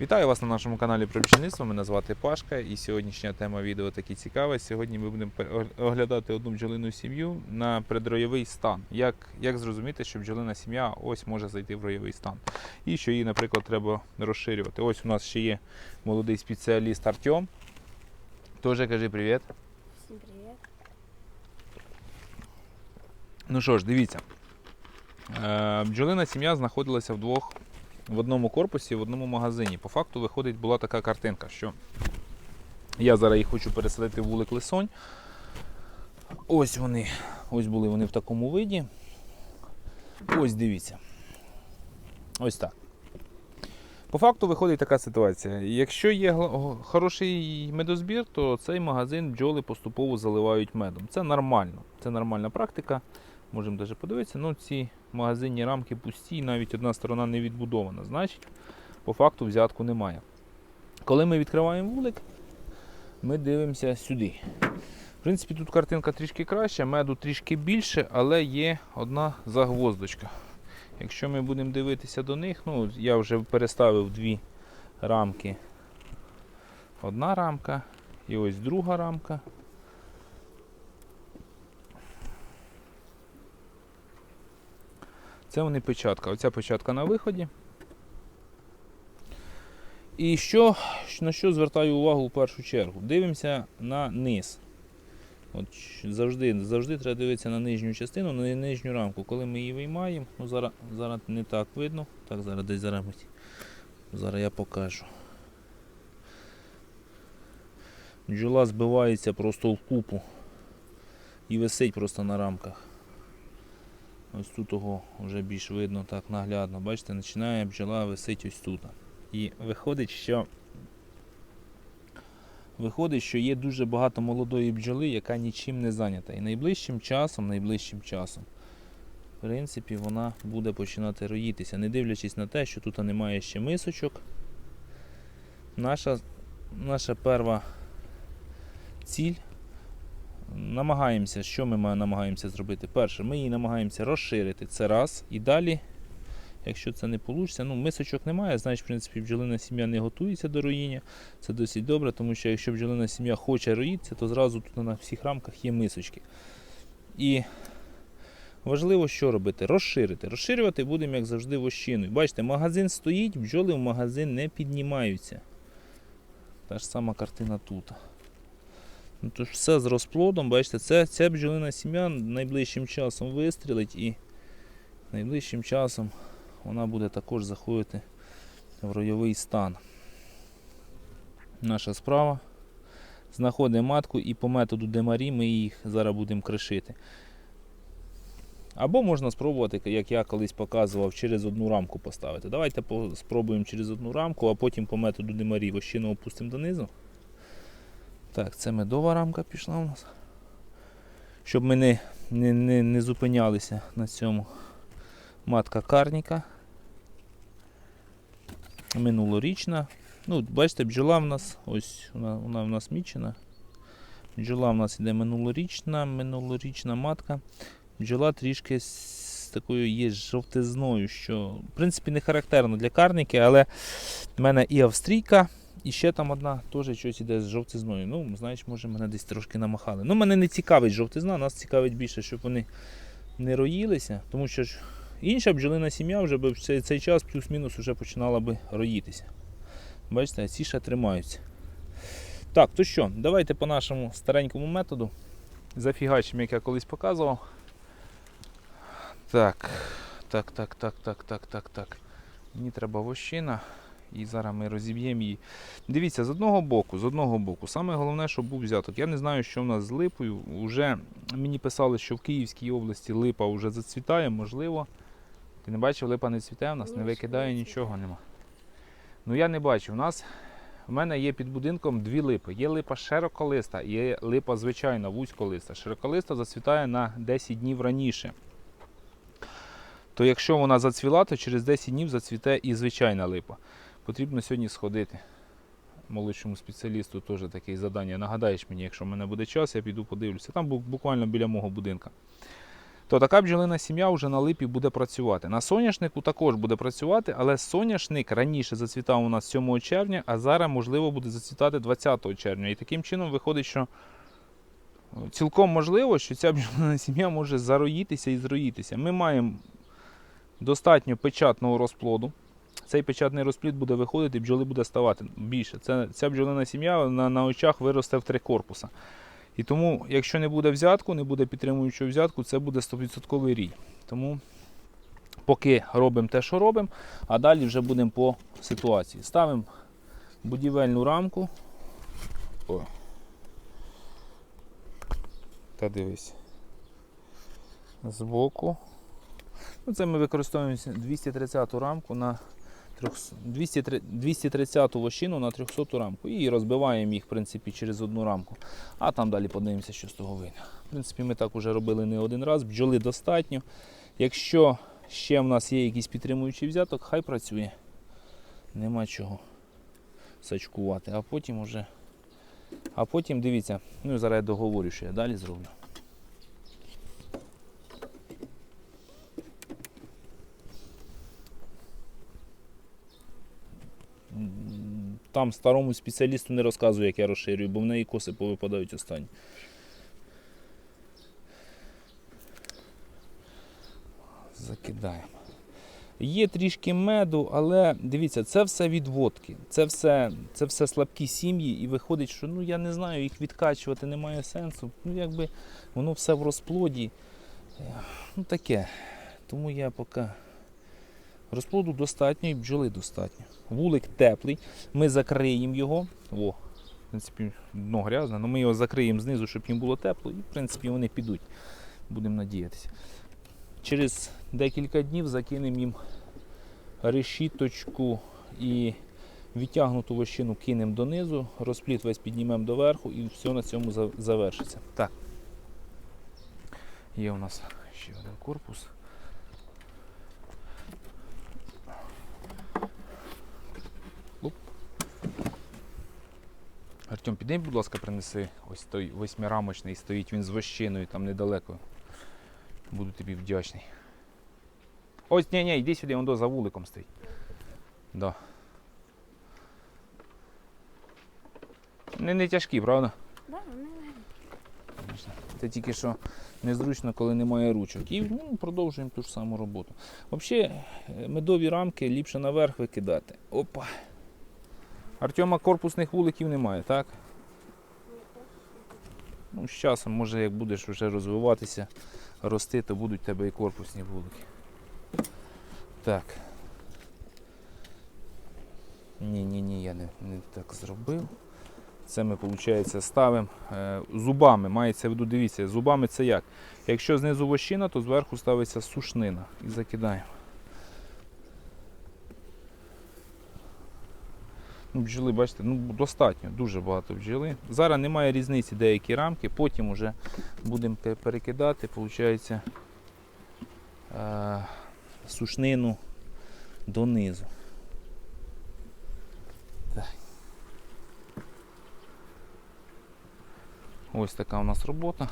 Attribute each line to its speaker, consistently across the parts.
Speaker 1: Вітаю вас на нашому каналі про бджільництво. Мене звати Пашка, і сьогоднішня тема відео таки цікава. Сьогодні ми будемо оглядати одну бджолину сім'ю на предройовий стан. Як, як зрозуміти, що бджолина сім'я ось може зайти в ройовий стан, і що її, наприклад, треба розширювати. Ось у нас ще є молодий спеціаліст Артем. Тоже кажи привіт.
Speaker 2: Всім привіт.
Speaker 1: Ну що ж, дивіться. Е, бджолина сім'я знаходилася вдвох в одному корпусі, в одному магазині. По факту виходить, була така картинка, що я зараз їх хочу переселити в вулик Лисонь. Ось вони, ось були вони в такому виді. Ось дивіться. Ось так. По факту виходить така ситуація. Якщо є хороший медозбір, то цей магазин бджоли поступово заливають медом. Це нормально. Це нормальна практика. Можемо навіть подивитися. Ну, ці магазинні рамки пусті, навіть одна сторона не відбудована. Значить, по факту взятку немає. Коли ми відкриваємо вулик, ми дивимося сюди. В принципі, тут картинка трішки краща, меду трішки більше, але є одна загвоздочка. Якщо ми будемо дивитися до них, ну, я вже переставив дві рамки. Одна рамка і ось друга рамка. Це вони печатка. Оця печатка на виході. І що, на що звертаю увагу в першу чергу? Дивимося на низ. От завжди, завжди треба дивитися на нижню частину, на нижню рамку. Коли ми її виймаємо, ну зараз, зараз не так видно. Так, зараз десь зараз. Зараз я покажу. Бджола збивається просто в купу і висить просто на рамках. Ось тут того вже більш видно так наглядно. Бачите, починає бджола висить ось тут. І виходить, що виходить, що є дуже багато молодої бджоли, яка нічим не зайнята. І найближчим часом, найближчим часом, в принципі, вона буде починати роїтися, не дивлячись на те, що тут немає ще мисочок. Наша, наша перша ціль намагаємося, що ми намагаємося зробити? Перше, ми її намагаємося розширити. Це раз. І далі, якщо це не вийде, ну, мисочок немає, значить, в принципі, бджолина сім'я не готується до роїння. Це досить добре, тому що якщо бджолина сім'я хоче роїтися, то зразу тут на всіх рамках є мисочки. І важливо, що робити? Розширити. Розширювати будемо, як завжди, вощиною. Бачите, магазин стоїть, бджоли в магазин не піднімаються. Та ж сама картина тут. Ну, тож все з розплодом, бачите, це, ця бджолина сім'я найближчим часом вистрілить і найближчим часом вона буде також заходити в ройовий стан. Наша справа. Знаходимо матку і по методу Демарі ми їх зараз будемо кришити. Або можна спробувати, як я колись показував, через одну рамку поставити. Давайте спробуємо через одну рамку, а потім по методу Демарі вощину опустимо донизу. Так, це медова рамка пішла у нас. Щоб ми не, не, не, не зупинялися на цьому. Матка карніка. Минулорічна. Ну, бачите, бджола в нас, ось вона, вона в нас мічена. Бджола в нас іде минулорічна, минулорічна матка. Бджола трішки з такою є жовтизною, що в принципі не характерно для карніки, але в мене і австрійка, і ще там одна теж щось іде з жовтизною. Ну, знаєш, може мене десь трошки намахали. Ну, мене не цікавить жовтизна, нас цікавить більше, щоб вони не роїлися, тому що ж інша бджолина сім'я вже би в цей, час плюс-мінус вже починала би роїтися. Бачите, ці ще тримаються. Так, то що, давайте по нашому старенькому методу. Зафігачимо, як я колись показував. Так, так, так, так, так, так, так, так. Мені треба вощина. І зараз ми розіб'ємо її. Дивіться, з одного боку, з одного боку, саме головне, щоб був взяток. Я не знаю, що в нас з липою. Уже мені писали, що в Київській області липа вже зацвітає, можливо. Ти не бачив, липа не цвіте в нас, не викидає, нічого нема. Ну я не бачу. У нас в мене є під будинком дві липи. Є липа широколиста, є липа звичайна, вузьколиста. Широколиста зацвітає на 10 днів раніше. То якщо вона зацвіла, то через 10 днів зацвіте і звичайна липа. Потрібно сьогодні сходити. Молодшому спеціалісту теж таке завдання. Нагадаєш мені, якщо в мене буде час, я піду подивлюся. Там буквально біля мого будинка. то така бджолина сім'я вже на липі буде працювати. На соняшнику також буде працювати, але соняшник раніше зацвітав у нас 7 червня, а зараз, можливо, буде зацвітати 20 червня. І таким чином виходить, що цілком можливо, що ця бджолина сім'я може зароїтися і зроїтися. Ми маємо достатньо печатного розплоду. Цей печатний розплід буде виходити, і бджоли буде ставати більше. Це, ця бджолина сім'я на, на очах виросте в три корпуса. І тому, якщо не буде взятку, не буде підтримуючого взятку, це буде 100% рій. Тому поки робимо те, що робимо, а далі вже будемо по ситуації. Ставимо будівельну рамку. О. Та дивись. Збоку. Ну, це ми використовуємо 230 рамку на 300 200 230 вощину на 300 рамку і розбиваємо їх в принципі, через одну рамку. А там далі подивимося, що з того вийде. В принципі, ми так вже робили не один раз, бджоли достатньо. Якщо ще в нас є якийсь підтримуючий взяток, хай працює. Нема чого сачкувати. А потім уже. А потім дивіться, ну зараз я договорю, що я далі зроблю. Там старому спеціалісту не розказую, як я розширюю, бо в неї коси повипадають останні. Закидаємо. Є трішки меду, але дивіться, це все відводки. Це все, це все слабкі сім'ї, і виходить, що ну я не знаю, їх відкачувати немає сенсу. Ну, якби воно все в розплоді. Ну таке. Тому я поки розплоду достатньо і бджоли достатньо. Вулик теплий. Ми закриємо його. О, в принципі, дно грязне, але ми його закриємо знизу, щоб їм було тепло, і в принципі вони підуть. Будемо надіятися. Через декілька днів закинемо їм решіточку і відтягнуту вощину кинемо донизу, розпліт весь піднімемо доверху і все на цьому завершиться. Так. Є у нас ще один корпус. Артем, піди, будь ласка, принеси ось той восьмирамочний, стоїть він з вощиною там недалеко. Буду тобі вдячний. Ось, ні, ні, йди сюди, он до за вуликом стоїть. Да. Не, не тяжкі, правда?
Speaker 2: Да, вони
Speaker 1: Конечно. Це тільки що незручно, коли немає ручок. І ну, продовжуємо ту ж саму роботу. Взагалі, е, медові рамки ліпше наверх викидати. Опа. Артема корпусних вуликів немає, так? Ну, з часом, може, як будеш вже розвиватися, рости, то будуть в тебе і корпусні вулики. Так. Ні, ні, ні, я не, не так зробив. Це ми, виходить, ставимо е, зубами. Мається в виду, дивіться, зубами це як? Якщо знизу вощина, то зверху ставиться сушнина і закидаємо. Ну, бджоли, бачите, ну достатньо, дуже багато бджоли. Зараз немає різниці деякі рамки, потім вже будемо перекидати, виходить, е, сушнину донизу. Ось така у нас робота.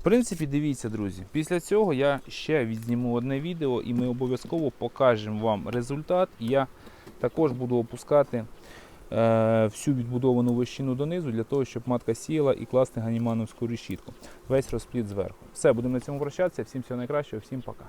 Speaker 1: В принципі, дивіться, друзі, після цього я ще відзніму одне відео і ми обов'язково покажемо вам результат. Я також буду опускати е, всю відбудовану вищину донизу для того, щоб матка сіяла і класти ганімановську решітку. Весь розпліт зверху. Все, будемо на цьому прощатися. Всім всього найкращого, всім пока.